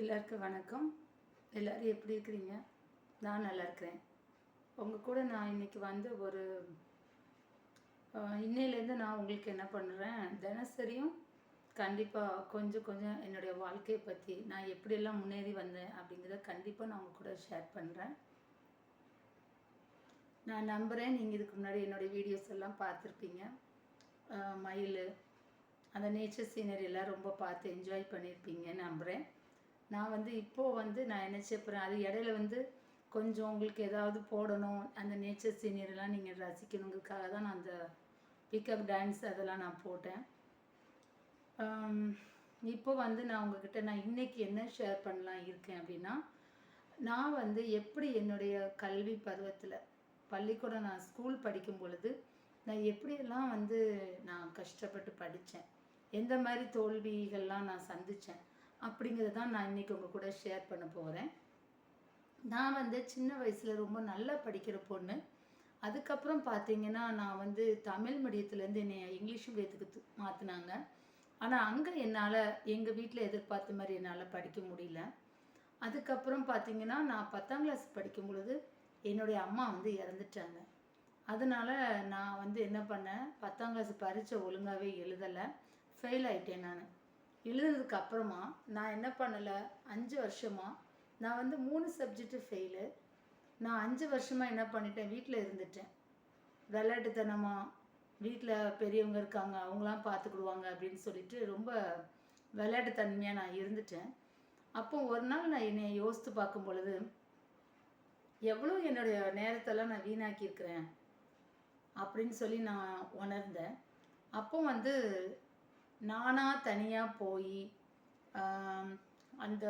எல்லாருக்கும் வணக்கம். எல்லோரும் எப்படி இருக்கிறீங்க? நான் நல்லா இருக்கிறேன். உங்கள் கூட நான் இன்னைக்கு வந்து ஒரு இன்னையிலேருந்து நான் உங்களுக்கு என்ன பண்ணுறேன் தினசரியும் கண்டிப்பாக கொஞ்சம் கொஞ்சம் என்னுடைய வாழ்க்கையை பற்றி நான் எப்படியெல்லாம் முன்னேறி வந்தேன் அப்படிங்கிறத கண்டிப்பாக நான் உங்கள் கூட ஷேர் பண்ணுறேன் நான் நம்புகிறேன் நீங்கள் இதுக்கு முன்னாடி என்னுடைய வீடியோஸ் எல்லாம் பார்த்துருப்பீங்க. மயில். அந்த நேச்சர் சீனரி எல்லாம் ரொம்ப பார்த்து என்ஜாய் பண்ணியிருப்பீங்கன்னு நம்புகிறேன் நான் வந்து இப்போது வந்து நான் என்ன செய்யப்படுறேன் அது இடையில வந்து கொஞ்சம் உங்களுக்கு ஏதாவது போடணும் அந்த நேச்சர் சீனியரெல்லாம் நீங்கள் ரசிக்கணுங்கிறதுக்காக தான் நான் அந்த பிக்கப் டான்ஸ் அதெல்லாம் நான் போட்டேன். இப்போ வந்து நான் உங்ககிட்ட நான் இன்னைக்கு என்ன ஷேர் பண்ணலாம் இருக்கேன் அப்படின்னா நான் வந்து எப்படி என்னுடைய கல்வி பருவத்தில் பள்ளிக்கூடம் நான் ஸ்கூல் படிக்கும் பொழுது நான் எப்படியெல்லாம் வந்து நான் கஷ்டப்பட்டு படித்தேன் எந்த மாதிரி தோல்விகள்லாம் நான் சந்தித்தேன் அப்படிங்கிறத தான் நான் இன்னைக்கு உங்கள் கூட ஷேர் பண்ண போகிறேன் நான் வந்து சின்ன வயசில் ரொம்ப நல்லா படிக்கிற பொண்ணு. அதுக்கப்புறம் பார்த்தீங்கன்னா நான் வந்து தமிழ் மீடியத்துலேருந்து என்னை இங்கிலீஷ் மீடியத்துக்கு மாற்றினாங்க ஆனால் அங்கே என்னால் எங்கள் வீட்டில் எதிர்பார்த்த மாதிரி என்னால் படிக்க முடியல. அதுக்கப்புறம் பார்த்தீங்கன்னா நான் பத்தாம் கிளாஸ் படிக்கும் பொழுது என்னுடைய அம்மா வந்து இறந்துட்டாங்க. அதனால் நான் வந்து என்ன பண்ணேன் பத்தாம் கிளாஸ் பரீட்சை ஒழுங்காகவே எழுதலை. ஃபெயில் ஆகிட்டேன் நான். எழுதுனதுக்கு அப்புறமா நான் என்ன பண்ணலை? அஞ்சு வருஷமாக நான் வந்து மூணு சப்ஜெக்ட்டு ஃபெயிலு நான் அஞ்சு வருஷமாக என்ன பண்ணிட்டேன்? வீட்டில் இருந்துட்டேன். விளையாட்டுத்தனமாக வீட்டில் பெரியவங்க இருக்காங்க அவங்களாம் பார்த்துக்கிடுவாங்க அப்படின்னு சொல்லிட்டு ரொம்ப விளையாட்டுத்தன்மையாக நான் இருந்துட்டேன். அப்போ ஒரு நாள் நான் என்னை யோசித்து பார்க்கும் பொழுது எவ்வளோ என்னுடைய நேரத்தெல்லாம் நான் வீணாக்கியிருக்கிறேன்? அப்படின்னு சொல்லி நான் உணர்ந்தேன். அப்போ வந்து நானாக தனியாக போய் அந்த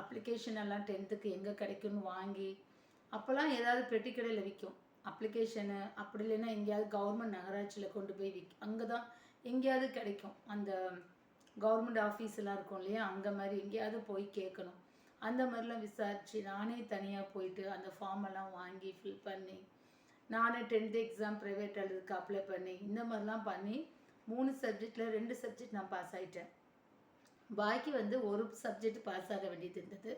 அப்ளிகேஷன் எல்லாம் டென்த்துக்கு எங்கே கிடைக்கும்னு வாங்கி அப்போல்லாம் ஏதாவது பெட்டி கடையில் விற்கும் அப்ளிகேஷனு அப்படி இல்லைன்னா எங்கேயாவது கவர்மெண்ட் நகராட்சியில் கொண்டு போய் விக் அங்கே தான் எங்கேயாவது கிடைக்கும். அந்த கவர்மெண்ட் ஆஃபீஸ் எல்லாம் இருக்கும் இல்லையா அங்கே மாதிரி எங்கேயாவது போய் கேட்கணும். அந்த மாதிரிலாம் விசாரித்து நானே தனியாக போயிட்டு அந்த ஃபார்ம் எல்லாம் வாங்கி ஃபில் பண்ணி நானே டென்த்து எக்ஸாம் ப்ரைவேட் எழுதுக்கு அப்ளை பண்ணி இந்த மாதிரிலாம் பண்ணி மூணு சப்ஜெக்டில் ரெண்டு சப்ஜெக்ட் நான் பாஸ் ஆகிட்டேன் பாக்கி வந்து ஒரு சப்ஜெக்ட் பாஸ் ஆக வேண்டியது இருந்தது.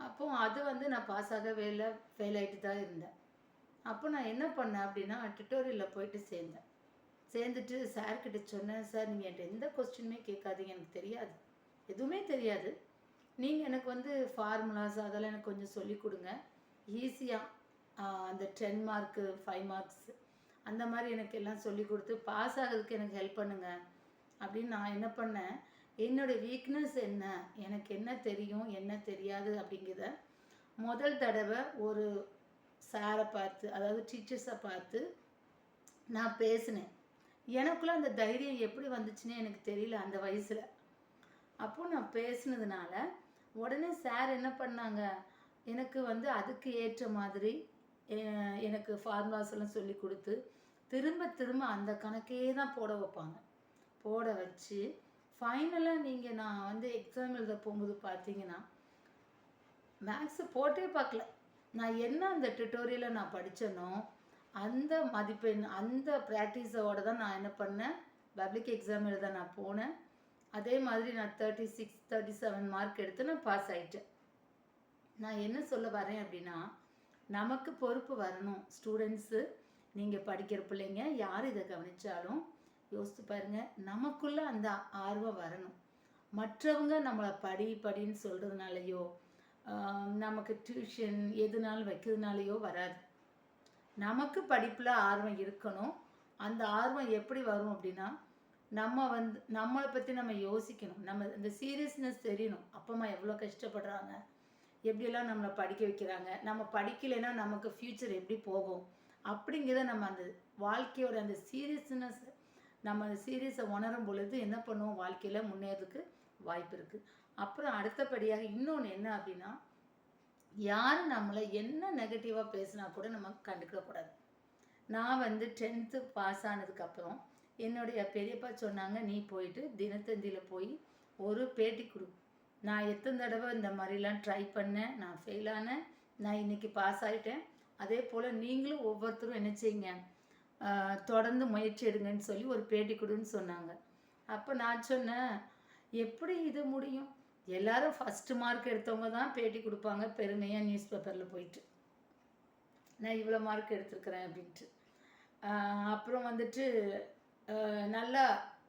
அப்போ அது வந்து நான் பாஸ் ஆகவே இல்லை ஃபெயில் ஆகிட்டு தான் இருந்தேன். அப்போ நான் என்ன பண்ணேன் அப்படின்னா டுட்டோரியலில் போயிட்டு சேர்ந்தேன். சேர்ந்துட்டு சார்கிட்ட சொன்னேன் சார் நீங்கள் என்கிட்ட எந்த கொஸ்டினுமே கேட்காதீங்க எனக்கு தெரியாது. எதுவுமே தெரியாது. நீங்கள் எனக்கு வந்து ஃபார்முலாஸ் அதெல்லாம் எனக்கு கொஞ்சம் சொல்லி கொடுங்க. ஈஸியாக அந்த டென் மார்க்கு ஃபைவ் மார்க்ஸ் அந்த மாதிரி எனக்கு எல்லாம் சொல்லி கொடுத்து பாஸ் ஆகிறதுக்கு எனக்கு ஹெல்ப் பண்ணுங்க. அப்படின்னு நான் என்ன பண்ணேன்? என்னோட வீக்னஸ் என்ன? எனக்கு என்ன தெரியும்? என்ன தெரியாது? அப்படிங்கிறத முதல் தடவை ஒரு சாரை பார்த்து அதாவது டீச்சர்ஸை பார்த்து நான் பேசினேன். எனக்குள்ள அந்த தைரியம் எப்படி வந்துச்சுன்னே எனக்கு தெரியல அந்த வயசில். அப்போ நான் பேசினதுனால உடனே சார் என்ன பண்ணாங்க? எனக்கு வந்து அதுக்கு ஏற்ற மாதிரி எனக்கு ஃபார்முலாஸ் எல்லாம் சொல்லி கொடுத்து திரும்ப திரும்ப அந்த கணக்கே தான் போட வைப்பாங்க. போட வச்சு ஃபைனலாக நீங்கள் நான் வந்து எக்ஸாம் எழுத போகும்போது பார்த்தீங்கன்னா மேக்ஸு போட்டே பார்க்கல. நான் என்ன அந்த டுட்டோரியலை நான் படித்தேனோ அந்த மதிப்பெண் அந்த ப்ராக்டிஸோட தான் நான் என்ன பண்ணேன்? பப்ளிக் எக்ஸாம் எழுத நான் போனேன். அதே மாதிரி நான் thirty six thirty seven mark எடுத்து நான் பாஸ் ஆகிட்டேன் நான் என்ன சொல்ல வரேன் அப்படின்னா நமக்கு பொறுப்பு வரணும். ஸ்டூடெண்ட்ஸு நீங்கள் படிக்கிற பிள்ளைங்க யார் இதை கவனித்தாலும் யோசித்து பாருங்க நமக்குள்ளே அந்த ஆர்வம் வரணும். மற்றவங்க நம்மளை படி படின்னு சொல்கிறதுனாலையோ நமக்கு டியூஷன் எதுனாலும் வைக்கிறதுனாலையோ வராது. நமக்கு படிப்பில் ஆர்வம் இருக்கணும். அந்த ஆர்வம் எப்படி வரும் அப்படின்னா நம்ம வந்து நம்மளை பற்றி நம்ம யோசிக்கணும். நம்ம இந்த சீரியஸ்னஸ் தெரியணும். அப்பா அம்மா எவ்வளோ கஷ்டப்படுறாங்க? எப்படியெல்லாம் நம்மளை படிக்க வைக்கிறாங்க? நம்ம படிக்கலைன்னா நமக்கு ஃப்யூச்சர் எப்படி போகும்? அப்படிங்கிறத நம்ம அந்த வாழ்க்கையோட அந்த சீரியஸ்னஸ் நம்ம அந்த சீரியஸை உணரும் பொழுது என்ன பண்ணுவோம்? வாழ்க்கையில் முன்னேறதுக்கு வாய்ப்பு இருக்குது அப்புறம் அடுத்தபடியாக இன்னொன்று என்ன அப்படின்னா யார் நம்மளை என்ன நெகட்டிவாக பேசினா கூட நம்ம கண்டுக்கிடக்கூடாது நான் வந்து டென்த்து பாஸ் ஆனதுக்கப்புறம் என்னுடைய பெரியப்பா சொன்னாங்க நீ போயிட்டு தினத்தந்தியில் போய் ஒரு பேட்டி கொடு. நான் எத்தனை தடவை இந்த மாதிரிலாம் ட்ரை பண்ணேன் நான் ஃபெயில் ஆனேன் நான் இன்னைக்கு பாஸ் ஆகிட்டேன் அதே போல் நீங்களும் ஒவ்வொருத்தரும் என்ன செய்யுங்க? தொடர்ந்து முயற்சி எடுங்கன்னு சொல்லி ஒரு பேட்டி கொடுன்னு சொன்னாங்க. அப்போ நான் சொன்னேன் எப்படி இது முடியும்? எல்லாரும் ஃபஸ்ட்டு மார்க் எடுத்தவங்க தான் பேட்டி கொடுப்பாங்க பெருமையாக நியூஸ் பேப்பரில் போயிட்டு. நான் இவ்வளோ மார்க் எடுத்திருக்கிறேன் அப்படின்ட்டு. அப்புறம் வந்துட்டு நல்லா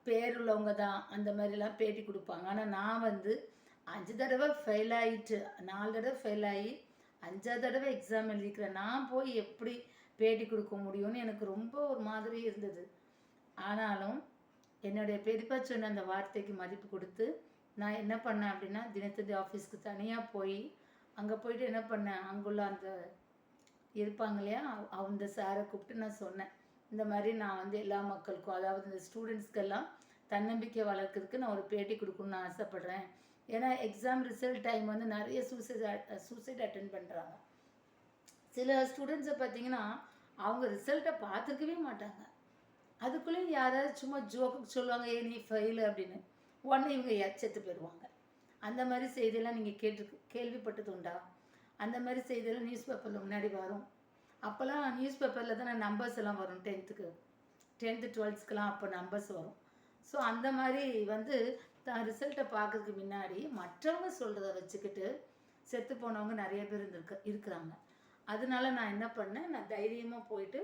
பேர் உள்ளவங்க தான் அந்த மாதிரிலாம் பேட்டி கொடுப்பாங்க. ஆனால் நான் வந்து அஞ்சு தடவை ஃபெயில் ஆகிட்டு நாலு தடவை ஃபெயில் ஆகி அஞ்சாவது தடவை எக்ஸாம் எழுதிக்கிறேன். நான் போய் எப்படி பேட்டி கொடுக்க முடியும்னு எனக்கு ரொம்ப ஒரு மாதிரி இருந்தது. ஆனாலும் என்னுடைய பெரியப்பா சொன்ன அந்த வார்த்தைக்கு மதிப்பு கொடுத்து நான் என்ன பண்ணேன் அப்படின்னா தினத்தந்தி ஆஃபீஸ்க்கு தனியாக போய் அங்கே போயிட்டு என்ன பண்ணேன்? அங்குள்ள அந்த இருப்பாங்க இல்லையா? அந்த சாரை கூப்பிட்டு நான் சொன்னேன். இந்த மாதிரி நான் வந்து எல்லா மக்களுக்கும் அதாவது இந்த ஸ்டூடெண்ட்ஸ்க்கெல்லாம் தன்னம்பிக்கை வளர்க்குறதுக்கு நான் ஒரு பேட்டி கொடுக்கணும்னு ஆசைப்பட்றேன். ஏன்னா எக்ஸாம் ரிசல்ட் டைம் வந்து நிறைய சூசைட் சூசைட் அட்டன் பண்ணுறாங்க சில ஸ்டூடெண்ட்ஸை பார்த்தீங்கன்னா அவங்க ரிசல்ட்டை பார்த்துக்கவே மாட்டாங்க. அதுக்குள்ளேயும் யாராவது சும்மா ஜோக்குக்கு சொல்லுவாங்க ஏ நீ ஃபெயில் அப்படின்னு. உடனே இவங்க எ- செத்து போயிடுவாங்க அந்த மாதிரி செய்தியெல்லாம் நீங்கள் கேட்டு கேள்விப்பட்டது உண்டா? அந்த மாதிரி செய்தியெல்லாம் நியூஸ் பேப்பரில் முன்னாடி வரும். அப்போல்லாம் நியூஸ் பேப்பரில் தானே நம்பர்ஸ் எல்லாம் வரும் டென்த்துக்கு டென்த்து டுவெல்த்துக்கெலாம் அப்போ நம்பர்ஸ் வரும். ஸோ அந்த மாதிரி வந்து தான் ரிசல்ட்டை பார்க்கறதுக்கு முன்னாடி மற்றவங்க சொல்கிறத வச்சுக்கிட்டு செத்து போனவங்க நிறைய பேர் இருந்திருக்க இருக்கிறாங்க. அதனால நான் என்ன பண்ணேன் நான் தைரியமாக போயிட்டு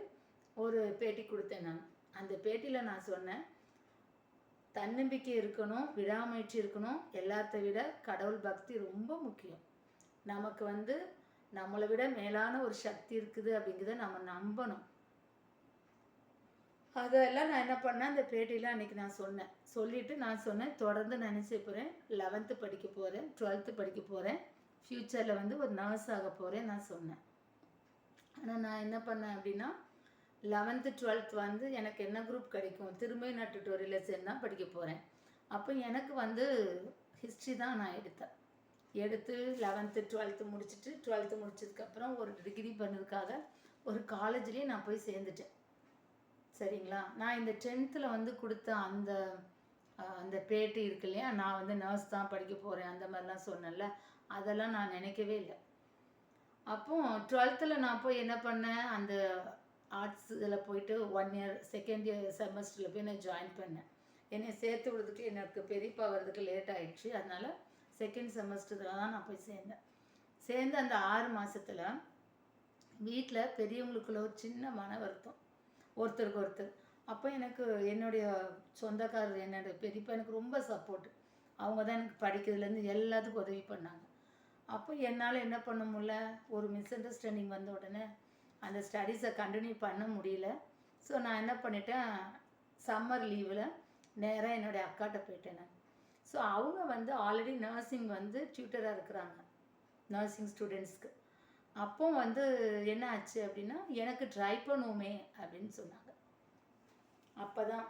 ஒரு பேட்டி கொடுத்தேன் நான். அந்த பேட்டியில் நான் சொன்னேன் தன்னம்பிக்கை இருக்கணும் விடாமுயற்சி இருக்கணும் எல்லாத்த விட கடவுள் பக்தி ரொம்ப முக்கியம். நமக்கு வந்து நம்மளை விட மேலான ஒரு சக்தி இருக்குது அப்படிங்கிறத நம்ம நம்பணும். அதெல்லாம் நான் என்ன பண்ணேன்? அந்த பேட்டியில் அன்றைக்கி நான் சொன்னேன். சொல்லிவிட்டு நான் சொன்னேன் தொடர்ந்து நினச்சி போகிறேன் லெவன்த்து படிக்க போகிறேன் டுவெல்த்து படிக்க போகிறேன் ஃப்யூச்சரில் வந்து ஒரு நர்ஸ் ஆக போகிறேன் நான் சொன்னேன். ஆனால் நான் என்ன பண்ணேன் அப்படின்னா லெவன்த்து டுவெல்த் வந்து எனக்கு என்ன குரூப் கிடைக்கும்? திரும்ப நான் டுட்டோரியலில் சேர்ந்து தான் படிக்க போகிறேன் அப்போ எனக்கு வந்து ஹிஸ்ட்ரி தான் நான் எடுத்தேன். எடுத்து லெவன்த்து டுவெல்த்து முடிச்சுட்டு டுவெல்த்து முடிச்சதுக்கப்புறம் ஒரு டிகிரி பண்ணதுக்காக ஒரு காலேஜ்லேயே நான் போய் சேர்ந்துட்டேன். சரிங்களா? நான் இந்த டென்த்தில் வந்து கொடுத்த அந்த அந்த பேட்டி இருக்கு இல்லையா? நான் வந்து நர்ஸ் தான் படிக்க போகிறேன் அந்த மாதிரிலாம் சொன்னேன்ல. அதெல்லாம் நான் நினைக்கவே இல்லை. அப்போ டுவெல்த்தில் நான் போய் என்ன பண்ணேன்? அந்த ஆர்ட்ஸ் இதில் போயிட்டு ஒன் இயர் செகண்ட் இயர் செமஸ்டரில் போய் நான் ஜாயின் பண்ணேன். என்னை சேர்த்து விடுறதுக்கு எனக்கு பெரியப்பா வர்றதுக்கு லேட் ஆயிடுச்சு. அதனால் செகண்ட் செமஸ்டரில் தான் நான் போய் சேர்ந்தேன். சேர்ந்து அந்த ஆறு மாதத்தில் வீட்டில் பெரியவங்களுக்குள்ள ஒரு சின்ன மன வருத்தம். ஒருத்தருக்கு ஒருத்தர். அப்போ எனக்கு என்னுடைய சொந்தக்காரர் என்னுடைய பெரியப்பா எனக்கு ரொம்ப சப்போர்ட் அவங்க தான் எனக்கு படிக்கிறதுலேருந்து எல்லாத்துக்கும் உதவி பண்ணாங்க. அப்போ என்னால் என்ன பண்ண முடியல? ஒரு மிஸ் அண்டர்ஸ்டாண்டிங் வந்த உடனே அந்த ஸ்டடீஸை கண்டினியூ பண்ண முடியல. ஸோ நான் என்ன பண்ணிட்டேன்? சம்மர் லீவில் நேராக என்னுடைய அக்காட்ட போயிட்டேன் நான். ஸோ அவங்க வந்து ஆல்ரெடி நர்சிங் வந்து டியூட்டராக இருக்கிறாங்க. நர்சிங் ஸ்டூடெண்ட்ஸ்க்கு அப்போ வந்து என்ன ஆச்சு அப்படின்னா எனக்கு ட்ரை பண்ணுவோமே அப்படின்னு சொன்னாங்க. அப்போ தான்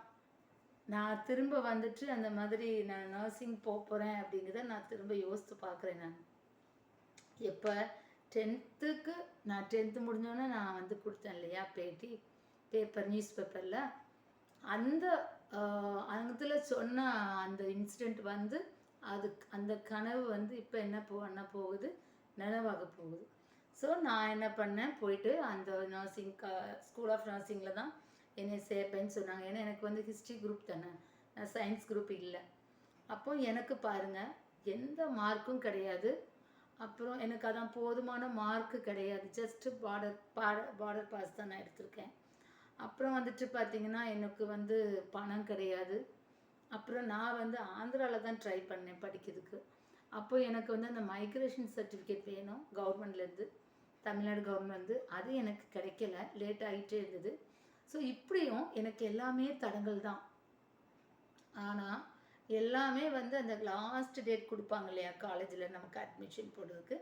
நான் திரும்ப வந்துட்டு அந்த மாதிரி நான் நர்சிங் போக போகிறேன் அப்படிங்கிறத நான் திரும்ப யோசித்து பார்க்குறேன் நான். எப்போ? டென்த்துக்கு நான் டென்த்து முடிஞ்சோன்னே நான் வந்து கொடுத்தேன் இல்லையா பேட்டி பேப்பர் நியூஸ் பேப்பரில் அந்த அதில் சொன்ன அந்த இன்சிடெண்ட் வந்து அதுக்கு அந்த கனவு வந்து இப்போ என்ன பண்ண போகுது? நினைவாக போகுது. ஸோ நான் என்ன பண்ணேன்? போயிட்டு அந்த நர்சிங் க ஸ்கூல் ஆஃப் நர்சிங்கில் தான் என்னை சேர்ப்பேன்னு சொன்னாங்க. ஏன்னா எனக்கு வந்து ஹிஸ்ட்ரி குரூப் தானே. நான் சயின்ஸ் குரூப் இல்லை. அப்போ எனக்கு பாருங்கள் எந்த மார்க்கும் கிடையாது. அப்புறம் எனக்கு அதான் போதுமான மார்க்கு கிடையாது. Just border border border pass தான் நான் எடுத்திருக்கேன். அப்புறம் வந்துட்டு பார்த்தீங்கன்னா எனக்கு வந்து பணம் கிடையாது. அப்புறம் நான் வந்து ஆந்திராவில் தான் ட்ரை பண்ணேன் படிக்கிறதுக்கு. அப்போ எனக்கு வந்து அந்த மைக்ரேஷன் சர்டிஃபிகேட் வேணும் கவர்மெண்ட்லேருந்து தமிழ்நாடு கவர்மெண்ட் அது எனக்கு கிடைக்கல லேட் ஆகிட்டே இருந்தது. ஸோ இப்படியும் எனக்கு எல்லாமே தடங்கள் தான். ஆனால் எல்லாமே வந்து அந்த லாஸ்ட் டேட் கொடுப்பாங்க இல்லையா காலேஜில் நமக்கு அட்மிஷன் போடுறதுக்கு.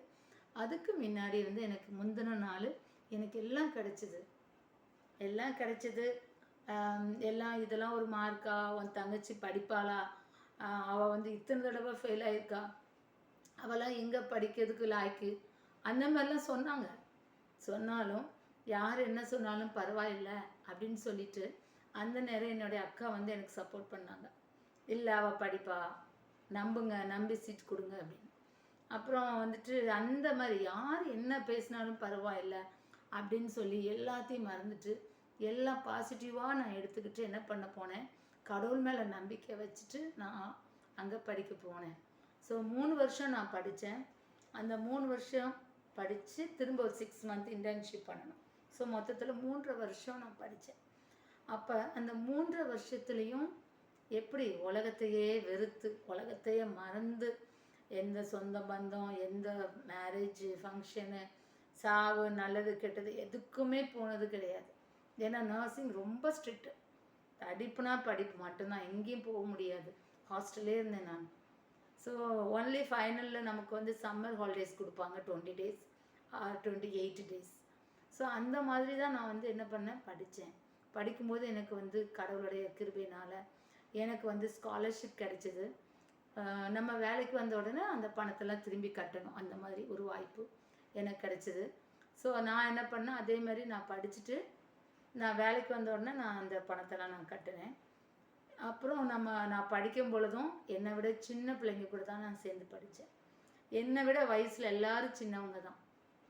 அதுக்கு முன்னாடி வந்து எனக்கு முந்தின நாள் எனக்கு எல்லாம் கிடச்சிது. எல்லாம் கிடைச்சிது. எல்லாம் இதெல்லாம் ஒரு மார்க்கா உன் தங்கச்சி படிப்பாளா? அவள் வந்து இத்தனை தடவை ஃபெயில் ஆயிருக்கா? அவளாம் எங்கே படிக்கிறதுக்கு லாய்க்கு? அந்த மாதிரிலாம் சொன்னாங்க. சொன்னாலும் யார் என்ன சொன்னாலும் பரவாயில்ல அப்படின்னு சொல்லிட்டு அந்த நேரம் என்னுடைய அக்கா வந்து எனக்கு சப்போர்ட் பண்ணாங்க. இல்லை அவள் படிப்பா. நம்புங்க நம்பி சீட் கொடுங்க அப்படின்னு. அப்புறம் வந்துட்டு அந்த மாதிரி யார் என்ன பேசினாலும் பரவாயில்ல அப்படின்னு சொல்லி எல்லாத்தையும் மறந்துட்டு எல்லாம் பாசிட்டிவாக நான் எடுத்துக்கிட்டு என்ன பண்ண போனேன்? கடவுள் மேலே நம்பிக்கை வச்சுட்டு நான் அங்கே படிக்க போனேன். ஸோ மூணு வருஷம் நான் படித்தேன். அந்த மூணு வருஷம் படித்து திரும்ப ஒரு சிக்ஸ் மந்த் இன்டர்ன்ஷிப் பண்ணணும். ஸோ மொத்தத்தில் மூன்றரை வருஷம் நான் படித்தேன். அப்போ அந்த மூன்றரை வருஷத்துலேயும் எப்படி உலகத்தையே வெறுத்து உலகத்தையே மறந்து எந்த சொந்த பந்தம் எந்த மேரேஜ் ஃபங்க்ஷனு சாவு நல்லது கெட்டது எதுக்குமே போனது கிடையாது. ஏன்னா நர்சிங் ரொம்ப ஸ்ட்ரிக்ட் படிப்புனா படிப்பு மட்டும்தான். எங்கேயும் போக முடியாது. ஹாஸ்டல்லே இருந்தேன் நான். ஸோ ஒன்லி ஃபைனலில் நமக்கு வந்து சம்மர் ஹாலிடேஸ் கொடுப்பாங்க twenty days twenty eight days so அந்த மாதிரி தான் நான் வந்து என்ன பண்ணேன்? படித்தேன் படிக்கும்போது எனக்கு வந்து கடவுளுடைய கிருபையினால் எனக்கு வந்து ஸ்காலர்ஷிப் கிடைச்சிது. நம்ம வேலைக்கு வந்த உடனே அந்த பணத்தெல்லாம் திரும்பி கட்டணும். அந்த மாதிரி ஒரு வாய்ப்பு எனக்கு கிடைச்சிது. ஸோ நான் என்ன பண்ணேன்? அதே மாதிரி நான் படிச்சுட்டு நான் வேலைக்கு வந்த உடனே நான் அந்த பணத்தெல்லாம் நான் கட்டினேன். அப்புறம் நம்ம நான் படிக்கும் பொழுதும் என்னை விட சின்ன பிள்ளைங்க கூட தான் நான் சேர்ந்து படித்தேன் என்னை விட வயசில் எல்லாரும் சின்னவங்க தான்.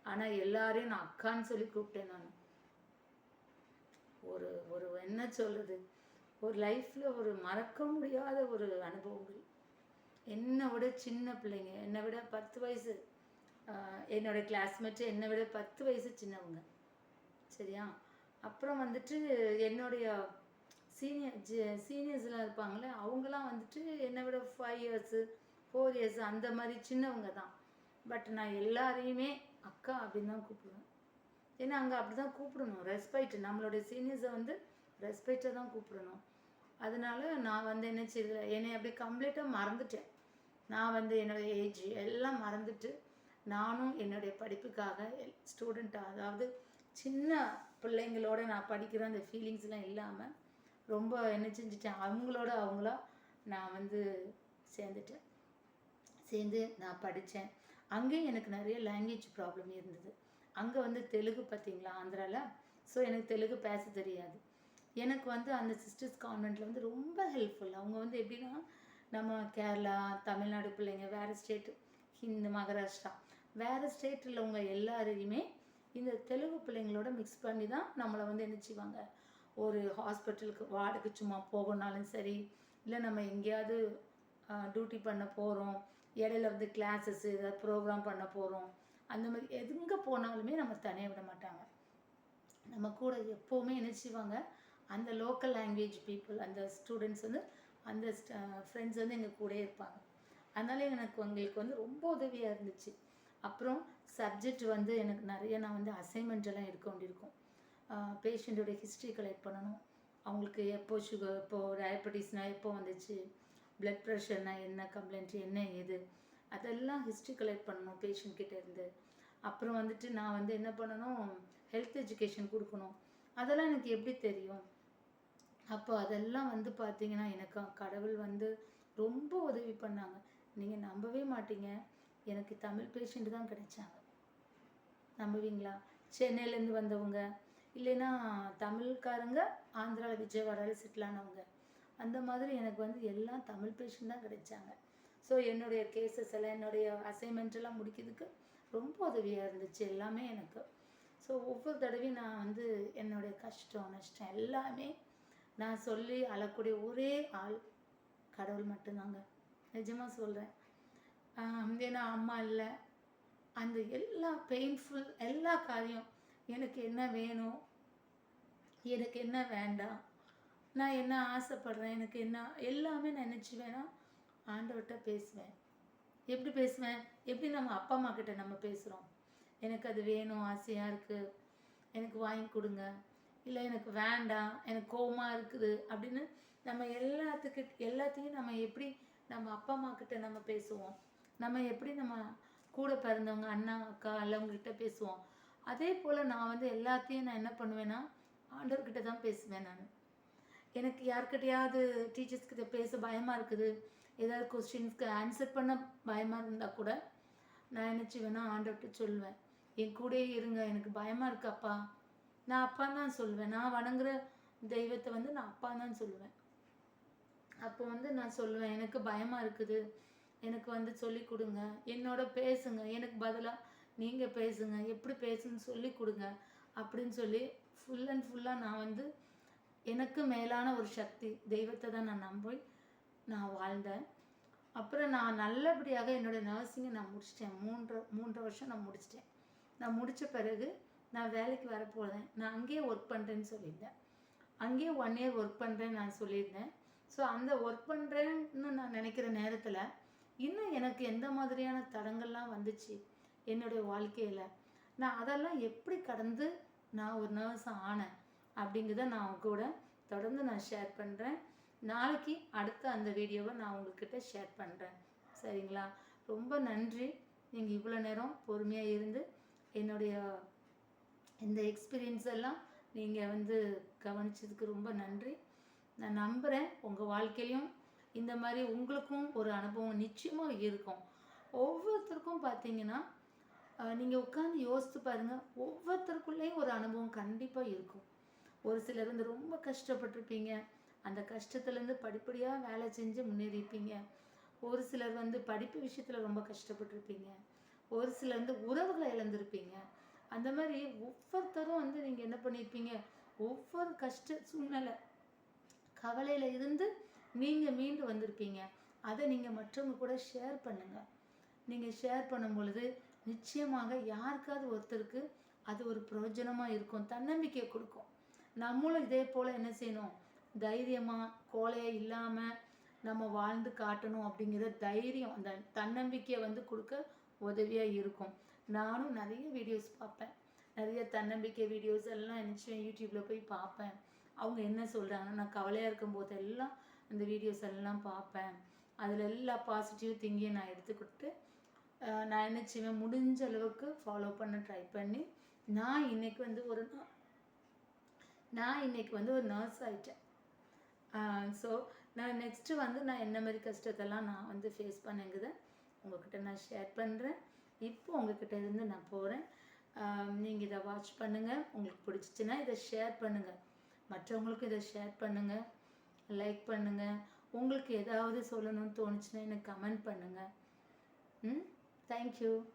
ஆனால் எல்லாரையும் நான் அக்கான்னு சொல்லி கூப்பிட்டேன் நான். ஒரு ஒரு என்ன சொல்லுது ஒரு லைஃப்பில் ஒரு மறக்க முடியாத ஒரு அனுபவங்கள். என்னை விட சின்ன பிள்ளைங்க என்னை விட பத்து வயசு என்னோடய கிளாஸ்மேட்டு என்னை விட பத்து வயசு சின்னவங்க. சரியா? அப்புறம் வந்துட்டு என்னுடைய சீனியர் சீனியர்ஸ்லாம் இருப்பாங்களே அவங்களாம் வந்துட்டு என்னை விட ஃபைவ் இயர்ஸு ஃபோர் இயர்ஸ் அந்த மாதிரி சின்னவங்க தான். பட் நான் எல்லாரையுமே அக்கா அப்படின்னு தான் கூப்பிடுவேன். ஏன்னா அங்கே அப்படி தான் கூப்பிடணும். ரெஸ்பெக்ட் நம்மளுடைய சீனியர்ஸை வந்து ரெஸ்பெக்டாக தான் கூப்பிடணும். அதனால நான் வந்து என்ன செய்யல என்னை அப்படி கம்ப்ளீட்டாக மறந்துட்டேன். நான் வந்து என்னோடய ஏஜ் எல்லாம் மறந்துட்டு நானும் என்னுடைய படிப்புக்காக ஸ்டூடெண்ட்டாக அதாவது சின்ன பிள்ளைங்களோட நான் படிக்கிற அந்த ஃபீலிங்ஸ்லாம் இல்லாமல் ரொம்ப என்ன செஞ்சுட்டேன் அவங்களோட அவங்களா நான் வந்து சேர்ந்துட்டேன். சேர்ந்து நான் படித்தேன். அங்கேயும் எனக்கு நிறைய லாங்குவேஜ் ப்ராப்ளம் இருந்தது. அங்கே வந்து தெலுங்கு பார்த்தீங்களா ஆந்திராவில் ஸோ எனக்கு தெலுங்கு பேச தெரியாது. எனக்கு வந்து அந்த சிஸ்டர்ஸ் கான்வெண்ட்டில் வந்து ரொம்ப ஹெல்ப்ஃபுல் அவங்க வந்து எப்படின்னா நம்ம கேரளா தமிழ்நாடு பிள்ளைங்க வேறு ஸ்டேட்டு ஹிந்து மகாராஷ்டிரா வேறு ஸ்டேட்டில் உள்ளவங்க எல்லாரையுமே இந்த தெலுங்கு பிள்ளைங்களோட மிக்ஸ் பண்ணி தான் நம்மளை வந்து என்ன செய்வாங்க ஒரு ஹாஸ்பிட்டலுக்கு வார்டுக்கு சும்மா போகணுனாலும் சரி இல்லை நம்ம எங்கேயாவது டியூட்டி பண்ண போகிறோம் இடையில வந்து கிளாஸஸ் ஏதாவது ப்ரோக்ராம் பண்ண போகிறோம் அந்த மாதிரி எங்கே போனாலுமே நம்ம தனியாக விட மாட்டாங்க. நம்ம கூட எப்போவுமே நினச்சிவாங்க அந்த லோக்கல் லாங்குவேஜ் பீப்புள் அந்த ஸ்டூடெண்ட்ஸ் வந்து அந்த ஃப்ரெண்ட்ஸ் வந்து எங்கள் கூடயே இருப்பாங்க. அதனால எனக்கு உங்களுக்கு வந்து ரொம்ப உதவியாக இருந்துச்சு. அப்புறம் சப்ஜெக்ட் வந்து எனக்கு நிறைய நான் வந்து அசைன்மெண்ட் எல்லாம் எடுக்க வேண்டியிருக்கும். பேஷண்ட்டோட ஹிஸ்ட்ரி கலெக்ட் பண்ணணும். அவங்களுக்கு எப்போ சுகர் எப்போது டயபெட்டிஸ்னால் எப்போ வந்துச்சு? ப்ளட் ப்ரெஷர்னால் என்ன கம்ப்ளைண்ட் என்ன ஏது? அதெல்லாம் ஹிஸ்ட்ரி கலெக்ட் பண்ணணும் பேஷண்ட்கிட்ட இருந்து. அப்புறம் வந்துட்டு நான் வந்து என்ன பண்ணணும்? ஹெல்த் எஜுகேஷன் கொடுக்கணும். அதெல்லாம் எனக்கு எப்படி தெரியும்? அப்போ அதெல்லாம் வந்து பார்த்தீங்கன்னா எனக்கு கடவுள் வந்து ரொம்ப உதவி பண்ணாங்க. நீங்கள் நம்பவே மாட்டீங்க. எனக்கு தமிழ் பேஷண்ட் தான் கிடைச்சாங்க. நம்புவீங்களா? சென்னையிலேருந்து வந்தவங்க இல்லைன்னா தமிழ்காரங்க ஆந்திராவில் விஜயவாடாவில் செட்டில் ஆனவங்க. அந்த மாதிரி எனக்கு வந்து எல்லாம் தமிழ் பேஷண்ட் தான் கிடைச்சாங்க. ஸோ என்னுடைய கேசஸ் எல்லாம் என்னுடைய அசைன்மெண்ட் எல்லாம் முடிக்கிறதுக்கு ரொம்ப உதவியாக இருந்துச்சு எல்லாமே எனக்கு. ஸோ ஒவ்வொரு தடவையும் நான் வந்து என்னுடைய கஷ்டம் நஷ்டம் எல்லாமே நான் சொல்லி அழக்கூடிய ஒரே ஆள் கடவுள் மட்டும்தாங்க. நிஜமாக சொல்கிறேன் ஏன்னா அம்மா இல்லை. அந்த எல்லா பெயின்ஃபுல் எல்லா காரியம் எனக்கு என்ன வேணும்? எனக்கு என்ன வேண்டாம்? நான் என்ன ஆசைப்படுறேன்? எனக்கு என்ன எல்லாமே நான் நினச்சி வேணால் ஆண்டவர்கிட்ட பேசுவேன். எப்படி பேசுவேன்? எப்படி நம்ம அப்பா அம்மா கிட்ட நம்ம பேசுகிறோம் எனக்கு அது வேணும் ஆசையாக இருக்குது எனக்கு வாங்கி கொடுங்க. இல்லை எனக்கு வேண்டாம் எனக்கு கோவமாக இருக்குது அப்படின்னு நம்ம எல்லாத்துக்கு எல்லாத்தையும் நம்ம எப்படி நம்ம அப்பா அம்மா கிட்ட நம்ம பேசுவோம்? நம்ம எப்படி நம்ம கூட பிறந்தவங்க அண்ணா அக்கா எல்லாவங்ககிட்ட பேசுவோம்? அதே போல் நான் வந்து எல்லாத்தையும் நான் என்ன பண்ணுவேன்னா ஆண்டவர்கிட்ட தான் பேசுவேன் நான். எனக்கு யார்கிட்டயாவது டீச்சர்ஸ்கிட்ட பேச பயமாக இருக்குது ஏதாவது கொஸ்டின்ஸ்க்கு ஆன்சர் பண்ண பயமாக இருந்தால் கூட நான் நினச்சி வேணால் ஆண்டவர்கிட்ட சொல்லுவேன். என் கூடயே இருங்க எனக்கு பயமாக இருக்கு அப்பா. நான் அப்பா தான் சொல்லுவேன். நான் வணங்குற தெய்வத்தை வந்து நான் அப்பா தான் சொல்லுவேன். அப்போ வந்து நான் சொல்லுவேன் எனக்கு பயமாக இருக்குது. எனக்கு வந்து சொல்லி கொடுங்க. என்னோட பேசுங்க. எனக்கு பதிலாக நீங்கள் பேசுங்க எப்படி பேசுன்னு சொல்லி கொடுங்க அப்படின்னு சொல்லி ஃபுல் அண்ட் ஃபுல்லாக நான் வந்து எனக்கு மேலான ஒரு சக்தி தெய்வத்தை தான் நான் நம்பி நான் வாழ்ந்தேன். அப்புறம் நான் நல்லபடியாக என்னோடய நர்சிங்கை நான் முடிச்சிட்டேன். மூன்று மூன்று வருஷம் நான் முடிச்சிட்டேன். நான் முடித்த பிறகு நான் வேலைக்கு வர போகிறேன் நான் அங்கேயே ஒர்க் பண்ணுறேன்னு சொல்லியிருந்தேன். அங்கேயே ஒன் இயர் ஒர்க் பண்ணுறேன்னு நான் சொல்லியிருந்தேன். ஸோ அந்த ஒர்க் பண்ணுறேன்னு நான் நினைக்கிற நேரத்தில் இன்னும் எனக்கு எந்த மாதிரியான தடங்கள்லாம் வந்துச்சு? என்னுடைய வாழ்க்கையில். நான் அதெல்லாம் எப்படி கடந்து நான் ஒரு நர்ஸ் ஆனேன் அப்படிங்கிறத நான் கூட தொடர்ந்து நான் ஷேர் பண்ணுறேன் நாளைக்கு அடுத்த அந்த வீடியோவை நான் உங்கள்கிட்ட ஷேர் பண்ணுறேன் சரிங்களா? ரொம்ப நன்றி. நீங்கள் இவ்வளோ நேரம் பொறுமையாக இருந்து என்னுடைய இந்த எக்ஸ்பீரியன்ஸ் எல்லாம் நீங்கள் வந்து கவனிச்சதுக்கு ரொம்ப நன்றி. நான் நம்புகிறேன் உங்கள் வாழ்க்கையிலையும் இந்த மாதிரி உங்களுக்கும் ஒரு அனுபவம் நிச்சயமாக இருக்கும். ஒவ்வொருத்தருக்கும் பார்த்தீங்கன்னா நீங்கள் உட்காந்து யோசித்து பாருங்கள் ஒவ்வொருத்தருக்குள்ளேயும் ஒரு அனுபவம் கண்டிப்பாக இருக்கும். ஒரு சிலர் வந்து ரொம்ப கஷ்டப்பட்டிருப்பீங்க. அந்த கஷ்டத்துலேருந்து படிப்படியாக வேலை செஞ்சு முன்னேறிப்பீங்க ஒரு சிலர் வந்து படிப்பு விஷயத்தில் ரொம்ப கஷ்டப்பட்டிருப்பீங்க. ஒரு சிலர் வந்து உறவுகளை இழந்திருப்பீங்க. அந்த மாதிரி ஒவ்வொருத்தரும் வந்து நீங்கள் என்ன பண்ணியிருப்பீங்க? ஒவ்வொரு கஷ்ட சூழ்நிலை கவலையில் இருந்து நீங்கள் மீண்டு வந்திருப்பீங்க. அதை நீங்கள் மற்றவங்க கூட ஷேர் பண்ணுங்கள் நீங்கள் ஷேர் பண்ணும் பொழுது நிச்சயமாக யாருக்காவது ஒருத்தருக்கு அது ஒரு பிரயோஜனமாக இருக்கும் தன்னம்பிக்கையை கொடுக்கும். நம்மளும் இதே போல் என்ன செய்யணும்? தைரியமாக கோலையாக இல்லாமல் நம்ம வாழ்ந்து காட்டணும் அப்படிங்கிற தைரியம் அந்த தன்னம்பிக்கையை வந்து கொடுக்க உதவியாக இருக்கும். நானும் நிறைய வீடியோஸ் பார்ப்பேன். நிறைய தன்னம்பிக்கை வீடியோஸ் எல்லாம் நினச்சேன் யூடியூப்பில் போய் பார்ப்பேன். அவங்க என்ன சொல்கிறாங்க நான் கவலையாக இருக்கும் போதெல்லாம் அந்த வீடியோஸ் எல்லாம் பார்ப்பேன். அதில் எல்லா பாசிட்டிவ் திங்கையும் நான் எடுத்துக்கிட்டு நான் என்ன செய்வேன்? முடிஞ்ச அளவுக்கு ஃபாலோ பண்ண ட்ரை பண்ணி நான் இன்னைக்கு வந்து ஒரு நான் இன்னைக்கு வந்து ஒரு நர்ஸ் ஆயிட்டேன். ஸோ நான் நெக்ஸ்ட்டு வந்து நான் என்ன மாதிரி கஷ்டத்தெல்லாம் நான் வந்து ஃபேஸ் பண்ணுங்கிறத உங்ககிட்ட நான் ஷேர் பண்ணுறேன் இப்போ உங்ககிட்ட இருந்து நான் போகிறேன் நீங்கள் இதை வாட்ச் பண்ணுங்கள் உங்களுக்கு பிடிச்சிச்சின்னா இதை ஷேர் பண்ணுங்கள் மற்றவங்களுக்கும் இதை ஷேர் பண்ணுங்கள் லைக் பண்ணுங்கள் உங்களுக்கு ஏதாவது சொல்லணும்னு தோணுச்சுன்னா எனக்கு கமெண்ட் பண்ணுங்கள் ம்? thank you.